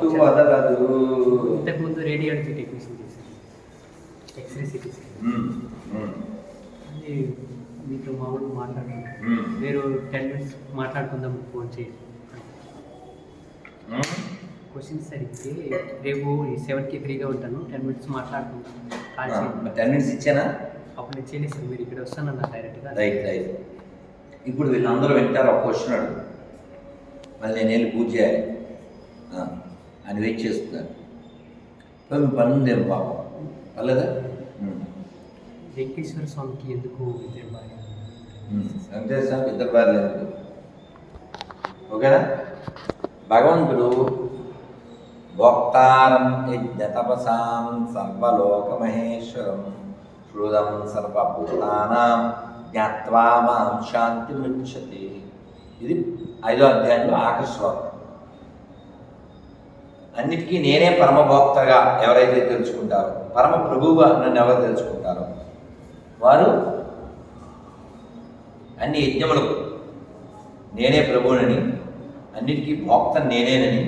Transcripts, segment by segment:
మత్తు వదలదు. ఇంతకుముందు రేడియాలజీ టెక్నీషియన్ చేశాను ఎక్స్రే సిటీ అది మీతో మామూలు మాట్లాడుతున్నాను మీరు టెన్ మినిట్స్ మాట్లాడుకుందాం ఫోన్ చేసి ఉమ్. క్వశ్చన్స్ అడిగితే రేపు సెవెన్కి ఫ్రీగా ఉంటాను. టెన్ మినిట్స్ మాట్లాడుకుంటాం కాల్ చేయండి. టెన్ మినిట్స్ ఇచ్చానా? అప్పుడు నేను చేయలేదు మీరు ఇక్కడ వస్తానన్నా డైరెక్ట్గా రైట్ రైట్. ఇప్పుడు వీళ్ళందరూ వింటారు ఒక క్వశ్చన్ అడుగు. మళ్ళీ నేను వెళ్ళి పూజ చేయాలి. అని వెయిట్ చేస్తున్నాను మీ పని ఉందేమో పాపం పర్లేదా? వెంకటేశ్వర స్వామికి ఎందుకు ఇద్దరు భార్య ఉమ్. వెంకటేశ్వర స్వామి ఇద్దరు ఎందుకు? ఓకేనా? భగవంతుడు భోక్తారం యజ్ఞ తపసాం సర్వలోకమహేశ్వరం శృదం సర్వభూతానాం జ్ఞాత్వా మాం శాంతి ఇది ఐదో అధ్యాయంలో శ్లోకం. అన్నిటికీ నేనే పరమభోక్తగా ఎవరైతే తెలుసుకుంటారో పరమ ప్రభువుగా నన్ను ఎవరు తెలుసుకుంటారో వారు అన్ని యజ్ఞములకు నేనే ప్రభువునని అన్నిటికీ భోక్త నేనేనని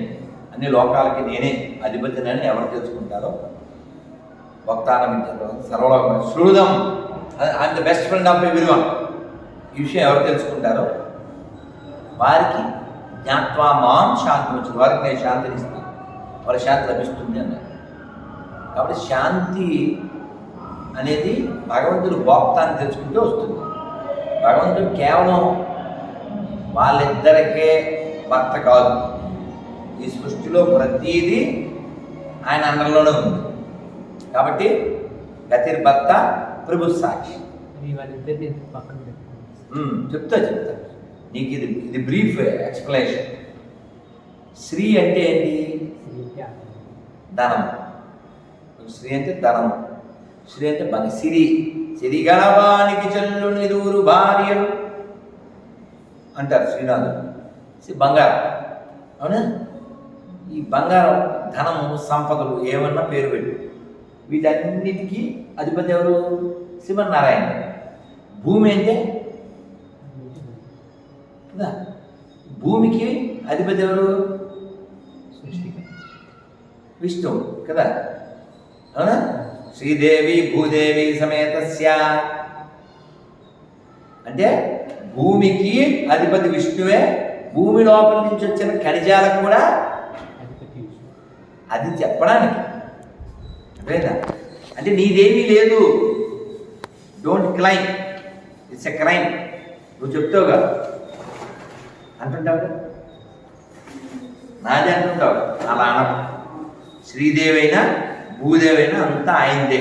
అన్ని లోకాలకి నేనే అధిపతినని ఎవరు తెలుసుకుంటారో భక్తానం సర్వలోకం శృణుదం I'm the best friend of everyone ఈ విషయం ఎవరు తెలుసుకుంటారో వారికి జ్ఞాత్వా మాం శాంతి వచ్చింది వారికి నేను శాంతిని ఇస్తాను వారి శాంతి లభిస్తుంది అన్నారు. కాబట్టి శాంతి అనేది భగవంతుడు భోక్త అని తెలుసుకుంటే వస్తుంది. భగవంతుడు కేవలం వాళ్ళిద్దరికే భర్త కాదు. ఈ సృష్టిలో ప్రతీది ఆయన అండర్లోనే ఉంది. కాబట్టి గతిర్ భర్త ప్రభు సాక్షి. చెప్తా చెప్తా. నీకు ఇది ఇది బ్రీఫ్ ఎక్స్ప్లెనేషన్ శ్రీ అంటే ఏంటి. ధనం శ్రీ అంటే ధనం శ్రీ అంటే మన సిరి. సిరి గణవానికి చెల్లు నిరువురు భార్యలు అంటారు శ్రీనాథుడు. బంగారం. అవునా? ఈ బంగారం ధనము సంపదలు ఏమన్నా పేరు పెట్టు. వీటన్నిటికీ అధిపతి ఎవరు? శ్రీమన్నారాయణ. భూమి అంటే? భూమికి అధిపతి ఎవరు? విష్ణువు కదా? అవునా? శ్రీదేవి భూదేవి సమేతస్య అంటే భూమికి అధిపతి విష్ణువే భూమి లోపల నుంచి వచ్చిన ఖనిజాలకు కూడా అది చెప్పడానికి. అర్థమైందా? అంటే నీదేమీ లేదు. Don't claim it's a crime నువ్వు చెప్తావుగా? అంటుంటావుగా? నాది అంటుంటావు అలా అనకు. శ్రీదేవైనా భూదేవైనా అంతా ఆయనదే.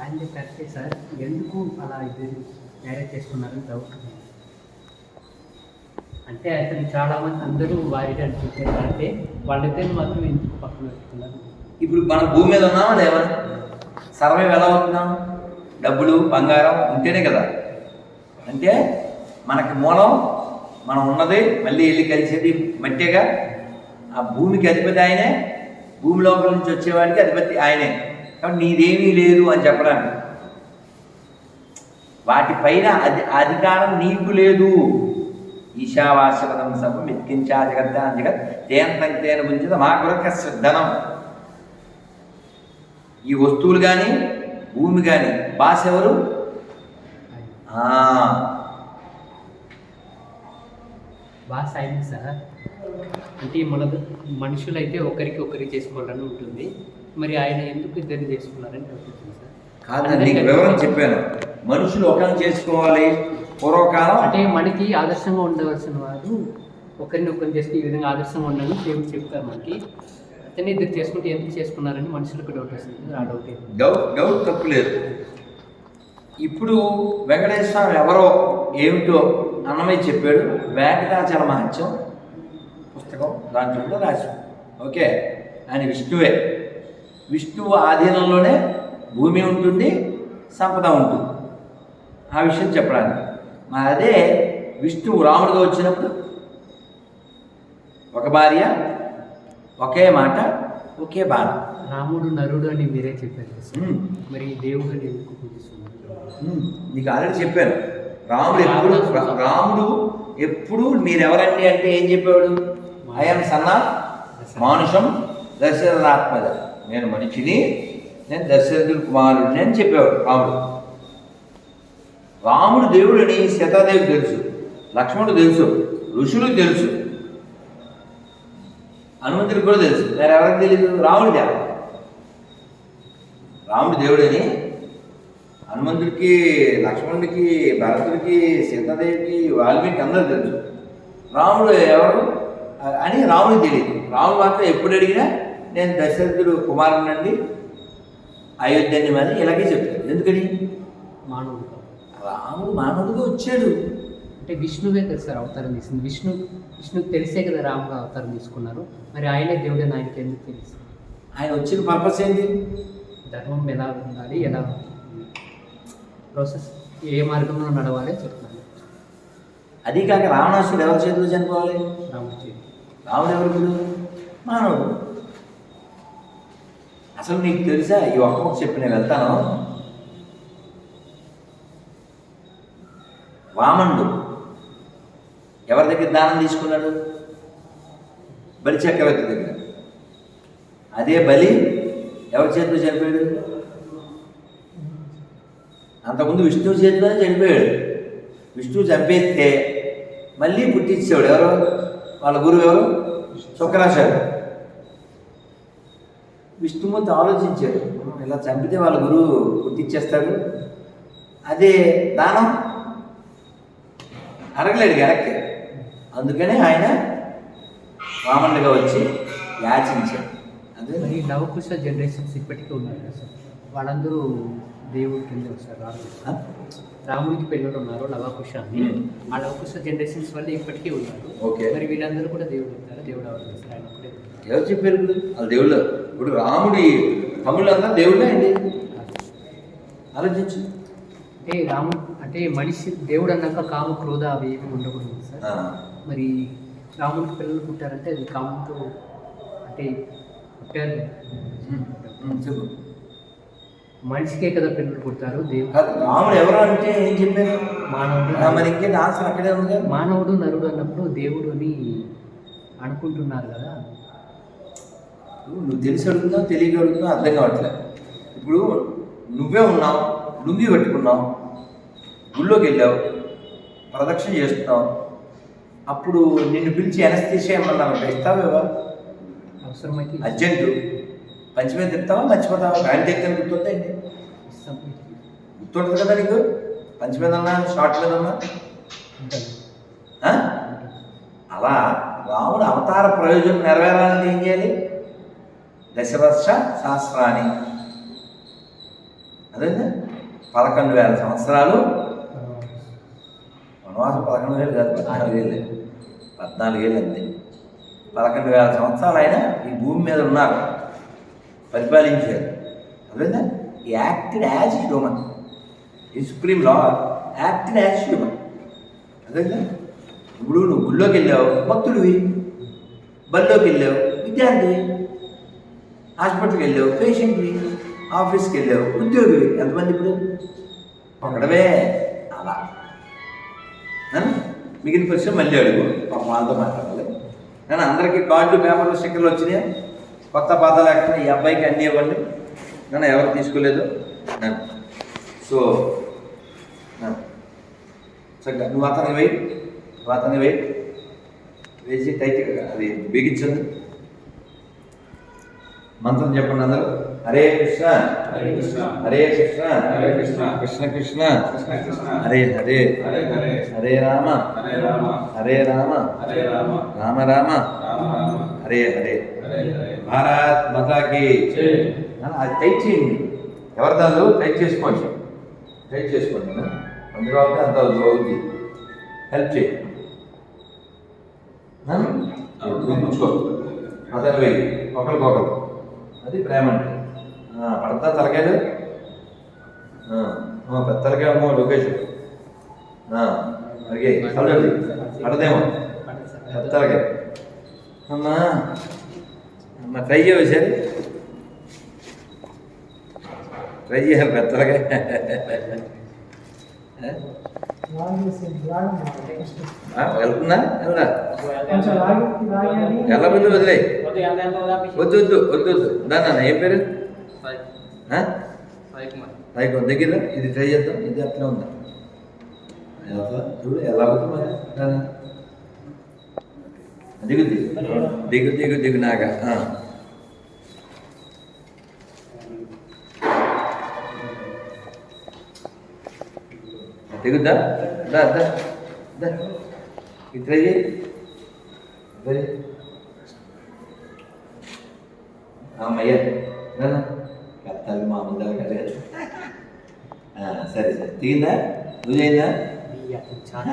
ఆయన కరెక్టే సార్. ఎందుకు అలా ఇద్దరు మ్యారేజ్ చేసుకున్నారని డౌట్. అంటే అతను చాలా మంది అందరూ వారి అనుకుంటారు అంటే వాళ్ళిద్దరిని మాత్రం ఎందుకు పక్కన పెట్టుకున్నారు? ఇప్పుడు మనం భూమి మీద ఉన్నామా లేవా సర్వైవ్ ఎలా అవుతున్నాం డబ్బులు బంగారం ఉంటేనే కదా. అంటే మనకి మూలం మనం ఉన్నది మళ్ళీ వెళ్ళి కలిసేది మట్టేగా. ఆ భూమికి అధిపతి ఆయనే. భూమి లోపల నుంచి వచ్చేవాడికి అధిపతి ఆయనే. కాబట్టి నీదేమీ లేదు అని చెప్పడానికి. వాటిపైన అది అధికారం నీకు లేదు. ఈశావాస్యపదం సర్వం మిత్కించా జగద్దానం జగత్. తేన తేన గుంచిత మా కొరక శ్రద్ధనం ఈ వస్తువులు కానీ భూమి కానీ బాస్ ఎవరు? బాగా సాయం సార్. అంటే మన మనుషులైతే ఒకరికి ఒకరికి చేసుకోవాలని ఉంటుంది. మరి ఆయన ఎందుకు ఇద్దరిని చేసుకున్నారని డౌట్ వచ్చింది సార్. కాదు నీకు వివరం చెప్పాను. మనుషులు ఒకరిని చేసుకోవాలి పూర్వకాలం. అంటే మనకి ఆదర్శంగా ఉండవలసిన వారు ఒకరిని ఒకరిని చేసుకుని ఈ విధంగా ఆదర్శంగా ఉండాలని దేవుడు చెప్తారు మనకి. అతన్ని ఇద్దరు చేసుకుంటే ఎందుకు చేసుకున్నారని మనుషులకు డౌట్ వస్తుంది. ఆ డౌట్ డౌట్ డౌట్ తప్పులేదు ఇప్పుడు వెంకటేశ్వర ఎవరో ఏమిటో అన్నమయ్య చెప్పాడు. వెంకటాచల మహత్యం. పుస్తకం దాంట్లో కూడా రాసి ఓకే? ఆయన విష్ణువే. విష్ణువు ఆధీనంలోనే భూమి ఉంటుంది సంపద ఉంటుంది. ఆ విషయం చెప్పడానికి. మరి అదే విష్ణువు రాముడిగా వచ్చినప్పుడు ఒక భార్య ఒకే మాట ఒకే బాధ. రాముడు నరుడు అని మీరే చెప్పారు. మరి దేవుడిని ఎందుకు నీకు ఆల్రెడీ చెప్పాను. రాముడు ఎప్పుడు రాముడు ఎప్పుడు మీరెవరండి అంటే ఏం చెప్పాడు ఐఎమ్ సన్నా మానుషం దశరథాత్మజ నేను మనిషిని నేను దశరథుడి కుమారుడిని అని చెప్పేవాడు రాముడు. రాముడు దేవుడని సీతాదేవి తెలుసు లక్ష్మణుడు తెలుసు ఋషులు తెలుసు హనుమంతుడికి కూడా తెలుసు. వేరే ఎవరికి తెలియదు రాముడు దేవ రాముడు దేవుడని హనుమంతుడికి లక్ష్మణుడికి భరతుడికి సీతాదేవికి వాల్మీకి అందరూ తెలుసు. రాముడు ఎవరు? అని రాముడికి తెలియదు. రాముడు మాత్రం ఎప్పుడు అడిగినా నేను దశరథుడు కుమారునండి అయోధ్యని మరి ఇలాగే చెప్తాడు. ఎందుకని? మానవుడు రాముడు మానవుడిగా వచ్చాడు. అంటే విష్ణువే కదా సార్ అవతారం తీసుకుంది విష్ణు విష్ణుకు తెలిసే కదా రాముగా అవతారం తీసుకున్నారు. మరి ఆయనే దేవుడు అని ఆయనకి ఎందుకు తెలుసు? ఆయన వచ్చిన పర్పస్ ఏంటి? ధర్మం ఎలా ఉండాలి ఎలా ప్రాసెస్ ఏ మార్గంలో నడవాలి చెప్తాను. అది కాక రావణాసుడు ఎవరి చేతిలో చనిపోవాలి? రాముడు చేతి రాముడు ఎవరు మానవుడు. అసలు నీకు తెలుసా ఈ ఒక్క చెప్పి నేను వెళ్తాను? వామనుడు. ఎవరి దగ్గర దానం తీసుకున్నాడు? బలి చక్రవర్తి దగ్గర. అదే బలి ఎవరి చేతిలో చనిపోయాడు? అంతకుముందు విష్ణువు చేతిలో చనిపోయాడు. విష్ణువు చంపేస్తే మళ్ళీ పుట్టించాడు ఎవరు? వాళ్ళ గురువు ఎవరు? శుక్రాచార్యుడు విష్ణుమూర్తి ఆలోచించాడు ఇలా చంపితే వాళ్ళ గురువు పుట్టించేస్తాడు అదే దానం. అడగలేడు వెనక్కి. అందుకనే ఆయన వామనుడిగా వచ్చి యాచించాడు అదే మరి లవకుశ జనరేషన్స్ ఇప్పటికీ ఉన్నారు కదా సార్. వాళ్ళందరూ దేవుడి కింద వస్తారు రాముడికి పిల్లలు ఉన్నారు లవకుశ అని. ఆ లవకుశ జనరేషన్స్ వల్ల ఇప్పటికీ ఉన్నారు. ఓకే. మరి వీళ్ళందరూ కూడా దేవుడు అవుతారు? దేవుడు అవ్వాలి సార్? ఆయన ఒకటే ఎవరు చెప్పారు వాళ్ళ దేవుళ్ళు ఇప్పుడు రాముడి తమ్ముళ్ళంతా దేవుళ్ళే అండి. ఆలోచించు. అంటే రాముడు అంటే మనిషి దేవుడు అన్నాక కామ క్రోధ అవి ఏమి ఉండకూడదు సార్. మరి రాముడికి పిల్లలు పుట్టారంటే అది కామంతో అంటే పుట్టారు చెప్పు. మనిషికే కదా పిల్లలు పుడతారు రాముడు ఎవరు అంటే ఏం చెప్పారు? మానవుడు. మరి ఇంకేంటి ఆన్సర్ అక్కడే ఉంది. మానవుడు నరుడు అన్నప్పుడు దేవుడు అని అనుకుంటున్నారు కదా. నువ్వు తెలిసి అడుగుతున్నావు తెలియక అడుగుతున్నావు అర్థం కావట్లేదు ఇప్పుడు నువ్వే ఉన్నావు లుంగి కట్టుకున్నావు గుళ్ళోకి వెళ్ళావు ప్రదక్షిణ చేస్తున్నావు. అప్పుడు నిన్ను పిలిచి ఎనస్తీసేయమన్నారు ఇస్తావేవా? అవసరమైతే అర్జెంటు పంచమే తిప్పుతావా మర్చిపోతావా ప్యాంట్ ఎక్కడ గుర్తుంటే ఏంటి? గుర్తుంటుంది కదా నీకు? పంచి మీద ఉన్నా షార్ట్ మీద ఉన్నా అలా రాముడు అవతార ప్రయోజనం నెరవేరాలంటే ఏం చేయాలి? దశవర్ష సహస్రాన్ని. అదే పదకొండు వేల సంవత్సరాలు. వనవాసం పదకొండు వేలు కాదు పద్నాలుగు వేలు. పద్నాలుగు వేలు అంతే. పదకొండు వేల సంవత్సరాలు ఆయన ఈ భూమి మీద ఉన్నారు. పరిపాలించారు. అర్థమైందా? యాక్టెడ్ యాజ్ హ్యూమన్ ఈ supreme law acted as human అర్థమైందా? ఇప్పుడు నువ్వు గుళ్ళోకి వెళ్ళావు భక్తుడివి. బల్లోకి వెళ్ళావు విద్యార్థివి. హాస్పిటల్కి వెళ్ళావు పేషెంట్వి. ఆఫీస్కి వెళ్ళావు ఉద్యోగివి. ఎంతమంది ఇప్పుడు? ఒకడవే. అలా. మిగిలిన ప్రశ్న మళ్ళీ అడుగు. పాపం వాళ్ళతో మాట్లాడాలి. కానీ అందరికీ కార్డు పేపర్లు స్టిక్కర్లు వచ్చినాయి? కొత్త పాత లేకుండా ఈ అబ్బాయికి అన్నీ ఇవ్వండి. నన్ను ఎవరు తీసుకోలేదు? నన్ను. సో చక్కగా నువ్వు అతనికి వెయ్యి. నువ్వు వెయ్యి. వేసి టైట్ అది బిగించండి. మంత్రం చెప్పండి అందరూ. హరే కృష్ణ. హరే కృష్ణ. హరే కృష్ణ. హరే కృష్ణ. కృష్ణ కృష్ణ. కృష్ణ కృష్ణ. హరే హరే. హరే హరే. హరే రామ. హరే రామ. హరే రామ. హరే రామ రామ. రామ రామ. హరే హరే. భారత్ మాతాకి జై. అది టైట్ చేయండి. ఎవరి దాని టైట్ చేసుకోండి. టైట్ చేసుకోండి అందులో అంత అవుతుంది హెల్ప్ చేయి. అతను వెయ్యి ఒకరికొకరు. అది ప్రేమ అంటే ఆ, పడతా తలకాయలు? ఆ, ఆ, పెద్ద తలకాయ అమ్మో లొకేషన్ అలాగే చల్లది పడదేమో. పెద్ద తలకాయ. అమ్మా అమ్మ ట్రై చేయసారి ట్రై చేయాలి పెద్ద తలకాయ ఆ? ఆ, వెళ్తుందా వెళ్దా? వెళ్ళబుద్ధి వదిలే. వద్దు వద్దు వద్దు వద్దు. దాన్న ఏం పేరు? సాయి. కుమార్ దగ్గర? ఇది ట్రై చేద్దాం. ఇది అట్లే ఉందా? చూడు ఎలా అవుతుంది మరి. దిగు దిగు. దిగు దిగు దిగు నాగా. దిగుద్దా దా దా. అమ్మయ్య కత్తాలి మామూలు కదా ఆ, సరే సరే దిగిందా నువ్వు చేయిందా చాలా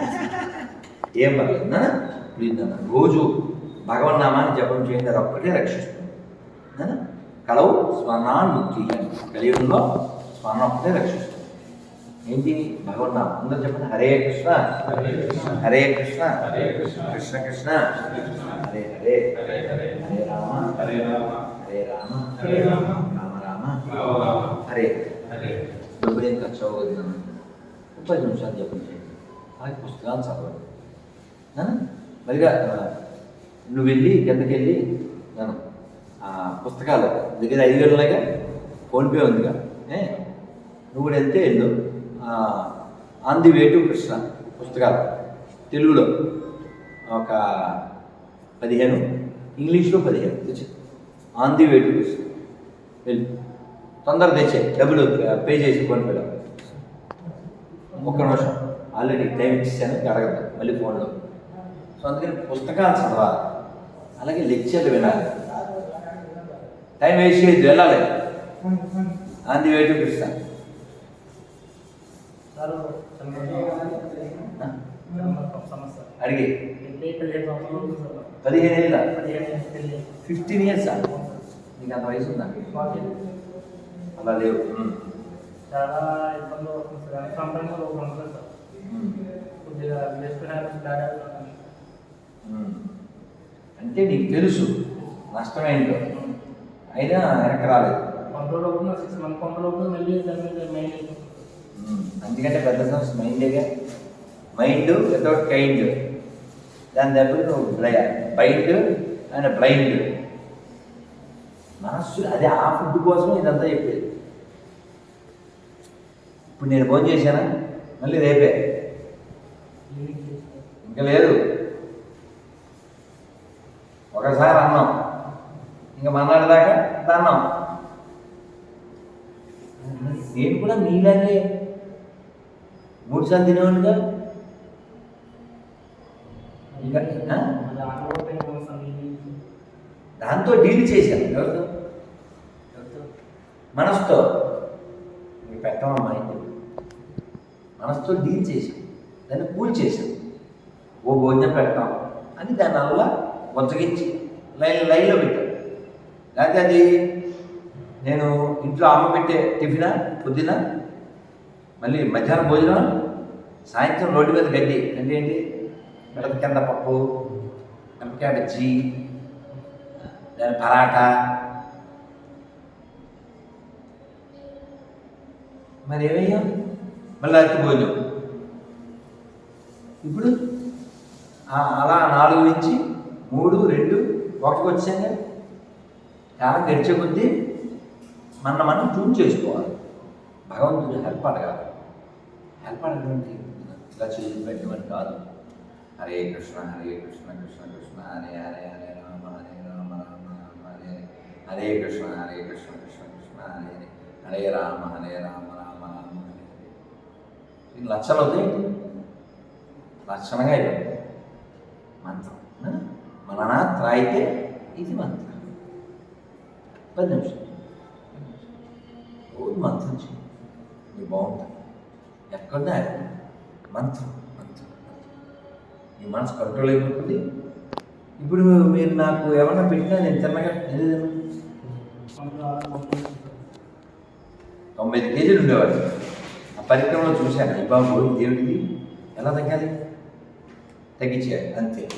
ఏం పర్లేదు నాన్న ప్లీజ్ నాన్న రోజు భగవన్నామాన్ని జపం చేయండి అది ఒక్కటే రక్షిస్తుంది కలవు స్మరణాన్ముక్తి కలియుగంలో స్మరణ ఒక్కటే రక్షిస్తుంది ఏంటి భగవన్నామం అందరూ చెప్పండి హరే కృష్ణ హరే కృష్ణ హరే కృష్ణ కృష్ణ హరే హరే హరే రామ హరే రామ హరే రామ హరే రామ రామ రామ హరే హరే డబ్బులు ఏం ఖర్చు అవ్వదు ముప్పై నిమిషాలు జపం చేయండి ఆ పుస్తకాలు చదవండి మరిగా నువ్వు వెళ్ళి కిందకి వెళ్ళి నాన్న ఆ పుస్తకాలు దగ్గర ఐదు వేలు ఉన్నాయిగా ఫోన్పే ఉందిగా ఏ నువ్వు కూడా వెళ్తే వెళ్ళు on the way to Krishna పుస్తకాలు. తెలుగులో ఒక పదిహేను ఇంగ్లీష్లో పదిహేను. తెచ్చు. On the way to Krishna. వెళ్ళి. తొందర తెచ్చే డబ్బులు పే చేసి ఫోన్పేలో ఒక్క నిమిషం. ఆల్రెడీ టైం ఇచ్చాను అడగదు. మళ్ళీ ఫోన్లో. సో అందుకని పుస్తకాలు చదవాలి. అలాగే లెక్చర్లు వినాలి. టైం వేస్ట్ చేయొద్దు. వెళ్ళాలి. ఆంది వేటు కృష్ణ. అడిగి. పదిహేను ఏళ్ళ? Fifteen years? నీకు అంత వయసు ఉందా? అలా లేవు. చాలా ఇబ్బంది అవుతుంది సార్ సంబంధం ఉంటుంది సార్ కొద్దిగా బెస్ట్ అంటే నీకు తెలుసు నష్టమేంటో అయినా వెనక రాలేదు. కొంత లోపల సిక్స్ మంత్ కొంత లోపల మళ్ళీ దాని మీద మెయిన్ అందుకంటే పెద్ద సమస్య మైండేగా మైండ్ వితౌట్ కైండ్ దాని దగ్గర నువ్వు బ్లై బైండ్ అండ్ బ్లైండ్ మనస్సు అదే ఆ ఫుడ్ కోసం ఇదంతా చెప్పేది. ఇప్పుడు నేను ఫోన్ చేశానా? మళ్ళీ రేపే. ఇంకా లేదు. ఒకసారి అన్నాం. ఇంకా మన్నాడు దాకా అన్నాం నేను కూడా మీలాగే మూడు సార్లు తినేవాడిగా కోసం దాంతో డీల్ చేశాను. ఎవరితో? మనసుతో. పెట్టమా మా ఇంటి. మనసుతో డీల్ చేశాం దాన్ని కూల్ చేశాం ఓ భోజనం పెడతాం అని దాని వల్ల బొచ్చగించి లైన్ లైన్లో పెట్టాం లేకపోతే అది నేను ఇంట్లో అమ్మ పెట్టే టిఫినా పొద్దున మళ్ళీ మధ్యాహ్నం భోజనం సాయంత్రం రోడ్డు మీద గడ్డి. అంటే ఏంటి? మిడత కింద పప్పు మిరపకాయ బజ్జీ దాని పరాటా. మరి ఏమయ్యా? మళ్ళీ అతి భోజనం. ఇప్పుడు అలా నాలుగు నుంచి మూడు రెండు ఒకటికి వచ్చాక కాలం గడిచే కొద్దీ మన మనం ట్యూన్ చేసుకోవాలి. భగవంతుడు హెల్ప్ అడగాలి హెల్ప్ ఇలా చేసి పెట్టమని కాదు. హరే కృష్ణ హరే కృష్ణ కృష్ణ కృష్ణ హరే హరే హరే రామ హరే రామ రామ రామ హరే హరే. కృష్ణ హరే కృష్ణ కృష్ణ కృష్ణ హరే హరే రామ హరే రామ రామ రామ హరే హరే. ఇది లక్షలు అవుతాయి. లక్షణంగా అయిపోయింది మంత్రం ఆ? త్రాయితే ఇది మంత్రం. పది నిమిషం రోజు మంత్రం చేయండి. ఇది బాగుంటుంది. ఎక్కడన్నా అది మంత్రం మంత్రం. మనసు కంట్రోల్ అయిపోతుంది. ఇప్పుడు మీరు నాకు ఏమన్నా పెట్టినా నేను తిన్నగా తెలియదు తొంభై ఐదు కేజీలు ఉండేవాడు ఆ పరిక్రమలో చూశాను. ఈ బాబు దేవుడికి ఎలా తగ్గాలి? తగ్గించాడు అంతే.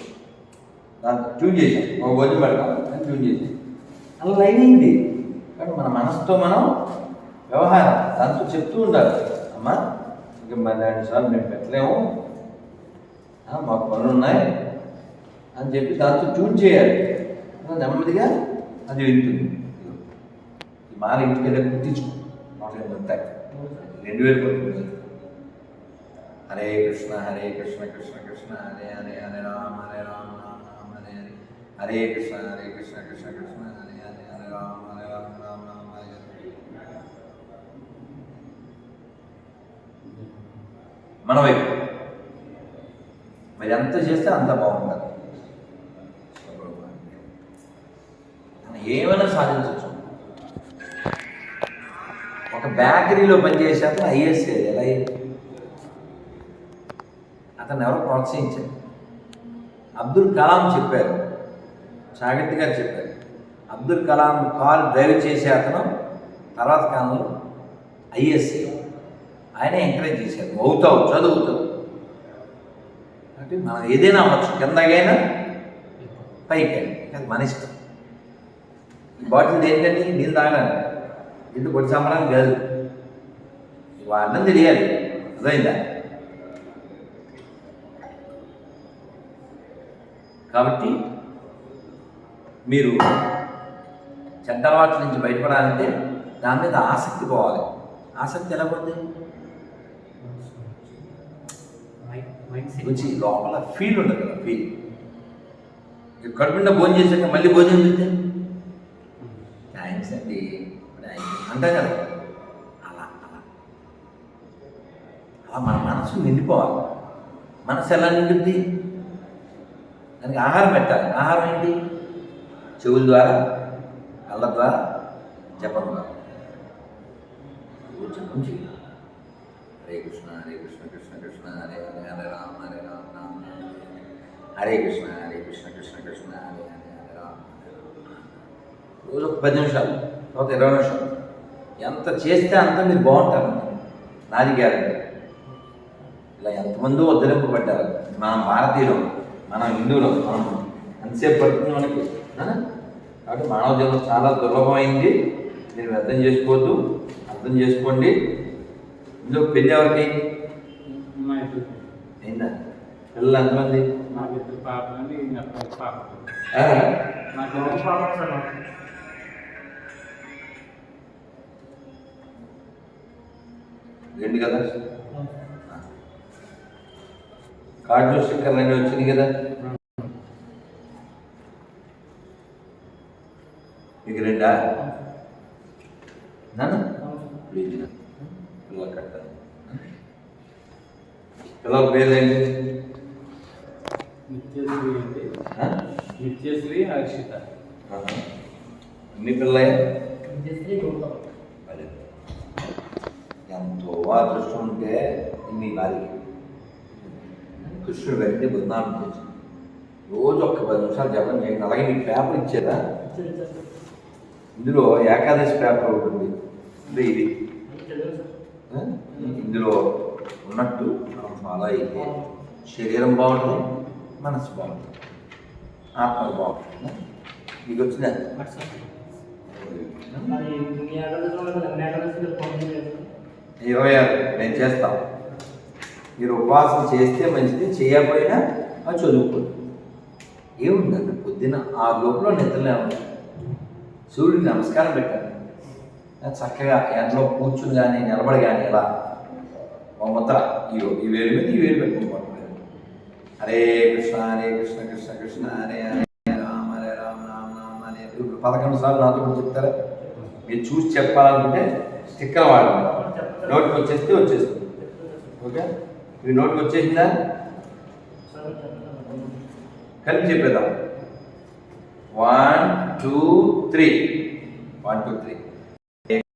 దాన్ని ట్యూన్ చేశాను. ఒక భోజనం పెడతాం అని ట్యూన్ చేశాను. అలా లైన్ అయింది. కానీ మన మనసుతో మనం వ్యవహారం దాంతో చెప్తూ ఉండాలి. అమ్మా ఇంకా మరి రెండు సార్లు మేము పెట్టలేము. మాకు పనులు ఉన్నాయి అని చెప్పి దాంతో ట్యూన్ చేయాలి. నెమ్మదిగా అది వింటుంది. ఈ మాల ఇంటికి వెళ్ళి కుట్టించుకో నూట ఎనిమిది రెండు వేలు పడుతుంది. హరే కృష్ణ హరే కృష్ణ కృష్ణ కృష్ణ హరే హరే హరే రామ హరే రామ రామ రామ హరే హరే. హరే కృష్ణ హరే కృష్ణ కృష్ణ కృష్ణ హరే హరే హరే రామ రామ హరే హరే మన వైపు. మరి ఎంత చేస్తే అంత బాగుంటుంది. మనం ఏమైనా సాధించవచ్చు. ఒక బేకరీలో పనిచేసాక ఐఏఎస్ ఎలా అతను ఎవరో ప్రోత్సహించారు. అబ్దుల్ కలాం చెప్పారు. చాగంటి గారు చెప్పారు. అబ్దుల్ కలాం కాల్ డ్రైవ్ చేసే అతను తర్వాత కాలంలో ఐఎస్ఏ ఆయన ఎంకరేజ్ చేశారు అవుతావు చదువుతావు. అంటే మనం ఏదైనా అవ్వచ్చు. కిందకైనా పైకి అది మన ఇష్టం. బాటిల్ ఏంటంటే నీళ్ళు తాగడానికి. ఎందుకు కొట్టి సంబరానికి కాదు. వాడడం తెలియాలి. అదైందా కాబట్టి మీరు చెడ్డ అలవాట్ల నుంచి బయటపడాలంటే దాని మీద ఆసక్తి పోవాలి. ఆసక్తి ఎలా పోతుంది రుచి లోపల ఫీల్ ఉండదు కదా ఫీల్ కడుపుండా భోజనం చేశాక మళ్ళీ భోజనం చేస్తే? థ్యాంక్స్ అండి థ్యాంక్స్ అంటాం కదా. అలా అలా. అలా మన మనసు నిండిపోవాలి. మనసు ఎలా నిండుద్ది? దానికి ఆహారం పెట్టాలి. ఆహారం ఏంటి? చెవుల ద్వారా కళ్ళ ద్వారా జపం ద్వారా హరే కృష్ణ హరే కృష్ణ కృష్ణ కృష్ణ హరే హరే హరే రామ హరే రామ. రోజు ఒక పది నిమిషాలు తర్వాత ఇరవై నిమిషాలు. ఎంత చేస్తే అంత మీరు బాగుంటారు. నాది గ్యారంటీ. ఇలా ఎంతమందో ఉద్ధరింపబడ్డారు. మనం భారతీయులం మనం హిందువులం మనం ఎంతసేపు పడుతుంది మనకి? కాబట్టి మానవ జీవనం చాలా దుర్లభమైంది. మీరు అర్థం చేసుకోవద్దు అర్థం చేసుకోండి. ఇందులో పెళ్ళి ఎవరికి? అయిందా పిల్లలు ఎంతమంది? నాకు ఇద్దరు పాపలని నాకు పాప? నాకు ఒక పాప సార్. రెండు కదా? కార్డులు స్టిక్కర్లు అన్నీ వచ్చినాయి కదా? మీకు రెండా? నాన్న. పిల్లలు కట్టాను పిల్లల పేర్లేంటి నిత్యశ్రీ అండి ఆ? నిత్యశ్రీ హర్షిత. ఎన్ని పిల్లయ్యా? విజయశ్రీ గౌతమ్. ఎంతో అదృష్టం ఉంటే నీ భార్యకి కృష్ణుడు వెంటనే బృందావనం చేసి రోజు ఒక్క పది నిమిషాలు జపం చేయండి. అలాగే మీకు పేపర్ ఇచ్చేదా. ఇందులో ఏకాదశి పేపర్ ఒకటి ఉంది. ఇది? ఇందులో ఉన్నట్టు ఫాలో అయితే శరీరం బాగుంటుంది. మనసు బాగుంటుంది ఆత్మ బాగుంటుంది మీకు వచ్చిందా. ఇరవై ఆరు. నేను చేస్తాం. మీరు ఉపవాసం చేస్తే మంచిది చేయకపోయినా అది చదువుకోండి. ఏముందండి? పొద్దున ఆ లోపల నిద్రలేము సూర్యుడికి నమస్కారం పెట్టండి ఆ చక్కగా ఎండలో కూర్చుని కానీ నిలబడి కానీ ఇలా ముద్ర. ఈ వేలు మీద ఈ వేలు పెట్టుకోండి హరే కృష్ణ హరే కృష్ణ కృష్ణ కృష్ణ హరే హరే రామ హరే రామ రామ రామ హరే ఇప్పుడు పదకొండు సార్లు నాతో కూడా చెప్తారా? మీరు చూసి చెప్పాలంటే స్టిక్కర్ వాడండి. నోటికి వచ్చేస్తే వచ్చేస్తుంది. ఓకే? మీ నోటికి వచ్చేసిందా? కలిపి చెప్పేద్దాం. One two three. One two three.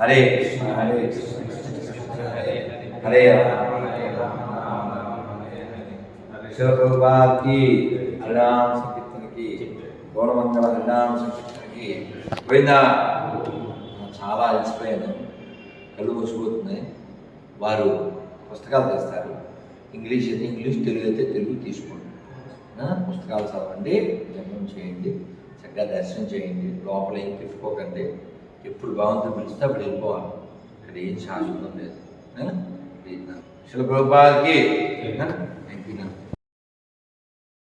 Hare Hare Krishna Hare Krishna Krishna Krishna Hare Hare హరినామ హరినామ పోయిందా చాలా అలసిపోయాను. కళ్ళు మూసిపోతున్నాయి వారు పుస్తకాలు తెస్తారు. ఇంగ్లీష్ అయితే ఇంగ్లీష్ తెలుగు అయితే తెలుగు తీసుకోండి. పుస్తకాలు చదవండి జపం చేయండి చక్కగా దర్శనం చేయండి లోపల ఏం తిప్పుకోకండి. ఎప్పుడు భగవంతుడు పిలిస్తే అప్పుడు వెళ్ళిపోవాలి. ఇక్కడ ఏం శాశ్వతం లేదు. శిల ప్రభుపాదకి